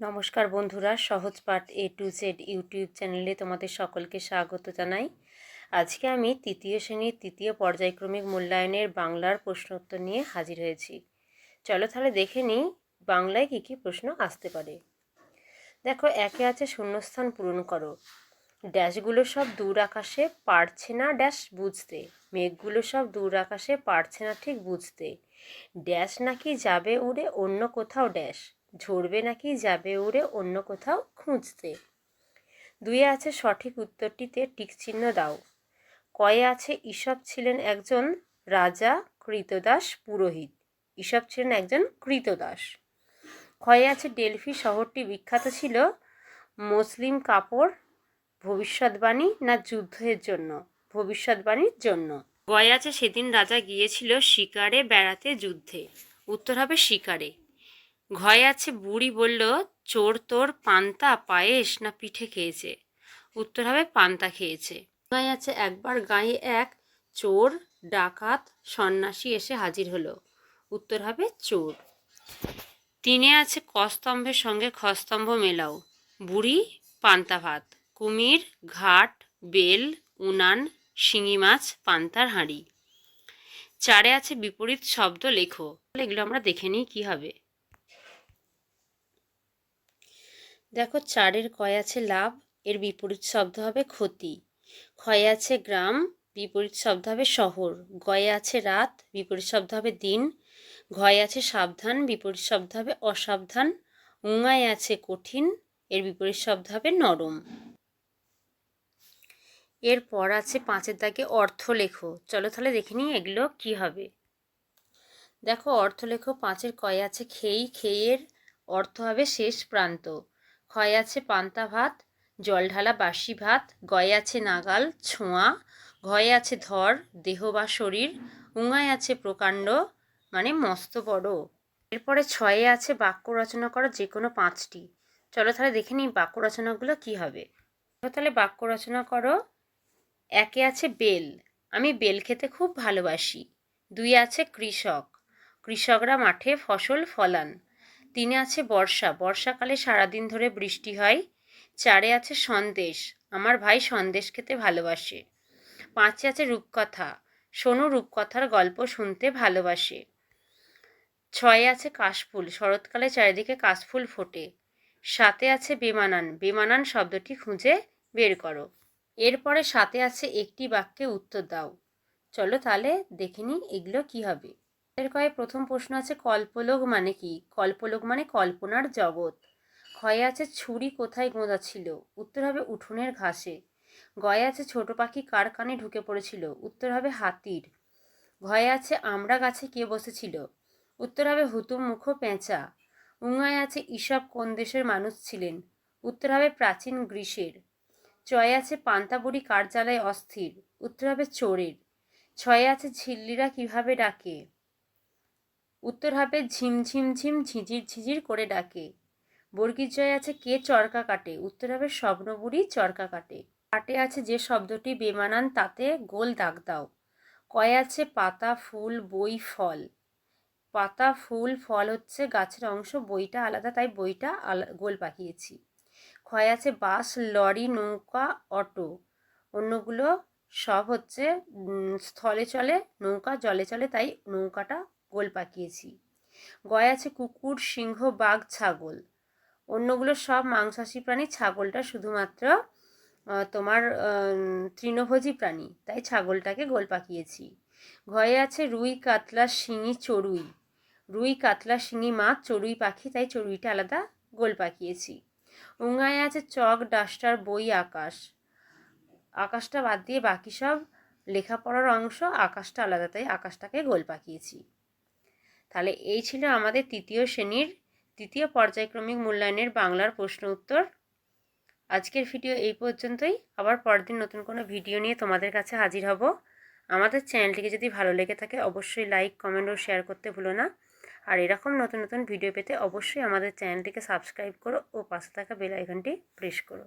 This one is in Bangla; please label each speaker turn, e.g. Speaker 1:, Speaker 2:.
Speaker 1: নমস্কার বন্ধুরা, সহজ পাঠ এ টু জেড ইউটিউব চ্যানেলে তোমাদের সকলকে স্বাগত জানাই। আজকে আমি তৃতীয় শ্রেণির তৃতীয় পর্যায়ক্রমিক মূল্যায়নের বাংলার প্রশ্নোত্তর নিয়ে হাজির হয়েছি। চলো তাহলে দেখে নিই বাংলায় কী কী প্রশ্ন আসতে পারে। দেখো, একে আছে শূন্যস্থান পূরণ করো। ড্যাশগুলো সব দূর আকাশে পারছে না ড্যাশ বুঝতে। মেঘগুলো সব দূর আকাশে পারছে না ঠিক বুঝতে। ড্যাশ নাকি যাবে উড়ে অন্য কোথাও ড্যাশ। ঝরবে নাকি যাবে উড়ে অন্য কোথাও খুঁজতে। দুয়ে আছে সঠিক উত্তরটিতে টিকচিহ্ন দাও। কয়ে আছে ঈশব ছিলেন একজন রাজা কৃতদাস পুরোহিত। ঈশব ছিলেন একজন কৃতদাস। ক্ষয়ে আছে, ডেলফি শহরটি বিখ্যাত ছিল মুসলিম কাপড় ভবিষ্যৎবাণী না যুদ্ধের জন্য? ভবিষ্যৎবাণীর জন্য। গয়ে আছে, সেদিন রাজা গিয়েছিল শিকারে বেড়াতে যুদ্ধে। উত্তর হবে, শিকারে। ঘয়ে আছে বুড়ি বলল, চোর তোর পান্তা, পায়েস না পিঠে খেয়েছে? উত্তর হবে, পান্তা খেয়েছে। গায়ে আছে একবার গায়ে এক চোর, ডাকাত, সন্ন্যাসী এসে হাজির হলো। উত্তর হবে, চোর। তিনে আছে কস্তম্ভের সঙ্গে খস্তম্ভ মেলাও। বুড়ি, পান্তা ভাত, কুমির, ঘাট, বেল, উনান, শিঙি মাছ, পান্তার হাঁড়ি। চারে আছে বিপরীত শব্দ লেখো। এগুলো আমরা দেখে নিই কী হবে। দেখো চারের কয় আছে লাভ, এর বিপরীত শব্দ হবে ক্ষতি। ক্ষয়ে আছে গ্রাম, বিপরীত শব্দ হবে শহর। গয়ে আছে রাত, বিপরীত শব্দ হবে দিন। ঘয়ে আছে সাবধান, বিপরীত শব্দ হবে অসাবধান। উঙায় আছে কঠিন, এর বিপরীত শব্দ হবে নরম। এরপর আছে পাঁচের দাগে অর্থ লেখো। চলো তাহলে দেখে নিই এগুলো কি হবে। দেখো অর্থ লেখো, পাঁচের কয় আছে খেই খেয়ের অর্থ হবে শেষ প্রান্ত। ক্ষয় আছে পান্তা ভাত, জল ঢালা বাসি ভাত, গয়ে আছে নাগাল, ছোঁয়া, ঘয়ে আছে ধর, দেহ বা শরীর, উঙায় আছে প্রকাণ্ড মানে মস্ত বড়। এরপরে ছয়ে আছে বাক্য রচনা করা যে কোনো পাঁচটি। চলো তাহলে দেখে নিই বাক্য রচনাগুলো কি হবে। তাহলে বাক্য রচনা করো। একে আছে বেল। আমি বেল খেতে খুব ভালোবাসি। দুই আছে কৃষক। কৃষকরা মাঠে ফসল ফলান। তিনে আছে বর্ষা। বর্ষাকালে সারাদিন ধরে বৃষ্টি হয়। চারে আছে সন্দেশ। আমার ভাই সন্দেশ খেতে ভালোবাসে। পাঁচে আছে রূপকথা। শোনো রূপকথার গল্প শুনতে ভালোবাসে। ছয়ে আছে কাশফুল। শরৎকালে চারিদিকে কাশফুল ফোটে। সাতে আছে বেমানান। বেমানান শব্দটি খুঁজে বের করো। এরপরে সাথে আছে একটি বাক্যে উত্তর দাও। চলো তাহলে দেখে নিই এগুলো কী হবে। এর কয়ে প্রথম প্রশ্ন আছে কল্পলোক মানে কি? কল্পলোক মানে কল্পনার জগৎ। ক্ষয়ে আছে ছুরি কোথায় গোঁদা ছিল উত্তর হবে উঠোনের ঘাসে। গয়ে আছে ছোট পাখি কার কানে ঢুকে পড়েছিল? উত্তর হবে হাতির। ঘয়ে আছে আমরা গাছে কে বসেছিল? উত্তর হবে হুতুম মুখ পেঁচা। উঙায় আছে ঈশব কোন দেশের মানুষ ছিলেন? উত্তর হবে প্রাচীন গ্রীষের চয়ে আছে পান্তাবুড়ি কার জ্বালায় অস্থির? উত্তর হবে চোরের। ছয়ে আছে ঝিল্লিরা কীভাবে ডাকে? উত্তর হবে ঝিমঝিম ঝিম ঝিঝির ঝিঝির করে ডাকে। বর্গীর জয় আছে কে চরকা কাটে? উত্তর হবে স্বপ্নবুড়ি চরকা কাটে। কাটে আছে যে শব্দটি বেমানান, তাতে গোল দাগ দাও। কয়ে আছে পাতা, ফুল, বই, ফল? পাতা, ফুল, ফল হচ্ছে গাছের অংশ, বইটা আলাদা, তাই বইটা গোল পাকিয়েছি। ক্ষয় আছে বাস লরি, নৌকা, অটো। অন্যগুলো সব হচ্ছে স্থলে চলে, নৌকা, জলে চলে, তাই নৌকাটা গোল পাকিয়েছি। গয় আছে কুকুর, সিংহ, বাঘ, ছাগল। অন্যগুলো সব মাংসাশী প্রাণী, ছাগলটা শুধুমাত্র তোমার তৃণভোজী প্রাণী, তাই ছাগলটাকে গোল পাকিয়েছি। ঘয়ে আছে রুই, কাতলা, শিঙি, চড়ুই। রুই, কাতলা, শিঙি মাছ চড়ুই পাখি, তাই চড়ুইটা আলাদা গোল পাকিয়েছি। উঙ্গায় আছে চক, ডাস্টার, বই, আকাশ। আকাশটা বাদ দিয়ে বাকি সব লেখাপড়ার অংশ আকাশটা আলাদা, তাই আকাশটাকে গোল পাকিয়েছি। তাহলে এই ছিল আমাদের তৃতীয় শ্রেণির তৃতীয় পর্যায়ক্রমিক মূল্যায়নের বাংলার প্রশ্ন উত্তর। আজকের ভিডিও এই পর্যন্তই। আবার পরদিন নতুন কোনো ভিডিও নিয়ে তোমাদের কাছে হাজির হব। আমাদের চ্যানেলটিকে যদি ভালো লেগে থাকে, অবশ্যই লাইক, কমেন্ট ও শেয়ার করতে ভুলো না। আর এরকম নতুন নতুন ভিডিও পেতে অবশ্যই আমাদের চ্যানেলটিকে সাবস্ক্রাইব করো ও পাশে থাকা বেল আইকনটি প্রেস করো।